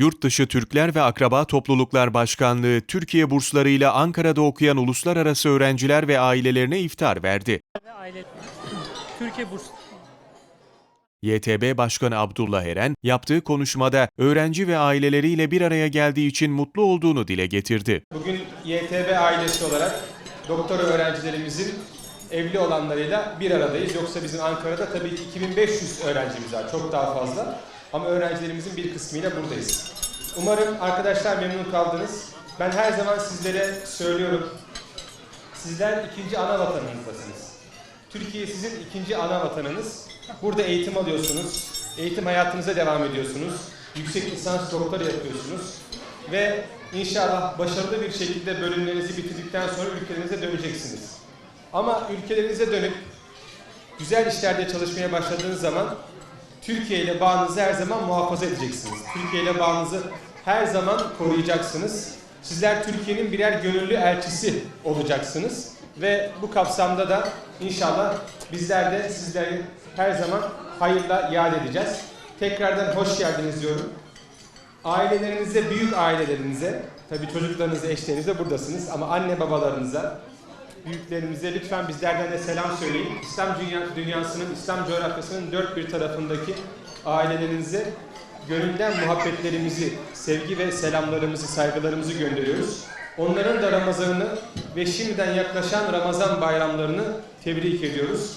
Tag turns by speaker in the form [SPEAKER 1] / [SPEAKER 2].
[SPEAKER 1] Yurtdışı Türkler ve Akraba Topluluklar Başkanlığı, Türkiye burslarıyla Ankara'da okuyan uluslararası öğrenciler ve ailelerine iftar verdi.
[SPEAKER 2] aile Türkiye burs
[SPEAKER 1] YTB Başkanı Abdullah Eren, yaptığı konuşmada öğrenci ve aileleriyle bir araya geldiği için mutlu olduğunu dile getirdi.
[SPEAKER 3] Bugün YTB ailesi olarak doktora öğrencilerimizin evli olanlarıyla bir aradayız. Yoksa bizim Ankara'da tabii ki 2500 öğrencimiz var. Çok daha fazla. Ama öğrencilerimizin bir kısmıyla buradayız. Umarım arkadaşlar memnun kaldınız. Ben her zaman sizlere söylüyorum. Sizler ikinci ana vatanınızdasınız. Türkiye sizin ikinci ana vatanınız. Burada eğitim alıyorsunuz. Eğitim hayatınıza devam ediyorsunuz. Yüksek lisans doktora yapıyorsunuz. Ve inşallah başarılı bir şekilde bölümlerinizi bitirdikten sonra ülkelerinize döneceksiniz. Ama ülkelerinize dönüp güzel işlerde çalışmaya başladığınız zaman Türkiye ile bağınızı her zaman muhafaza edeceksiniz. Türkiye ile bağınızı her zaman koruyacaksınız. Sizler Türkiye'nin birer gönüllü elçisi olacaksınız. Ve bu kapsamda da inşallah bizler de sizleri her zaman hayırla yad edeceğiz. Tekrardan hoş geldiniz diyorum. Ailelerinize, büyük ailelerinize, tabii çocuklarınıza, eşlerinize buradasınız ama anne babalarınıza, büyüklerimize lütfen bizlerden de selam söyleyin. İslam dünya, dünyasının, İslam coğrafyasının dört bir tarafındaki ailelerinize gönülden muhabbetlerimizi, sevgi ve selamlarımızı, saygılarımızı gönderiyoruz. Onların da Ramazanını ve şimdiden yaklaşan Ramazan bayramlarını tebrik ediyoruz.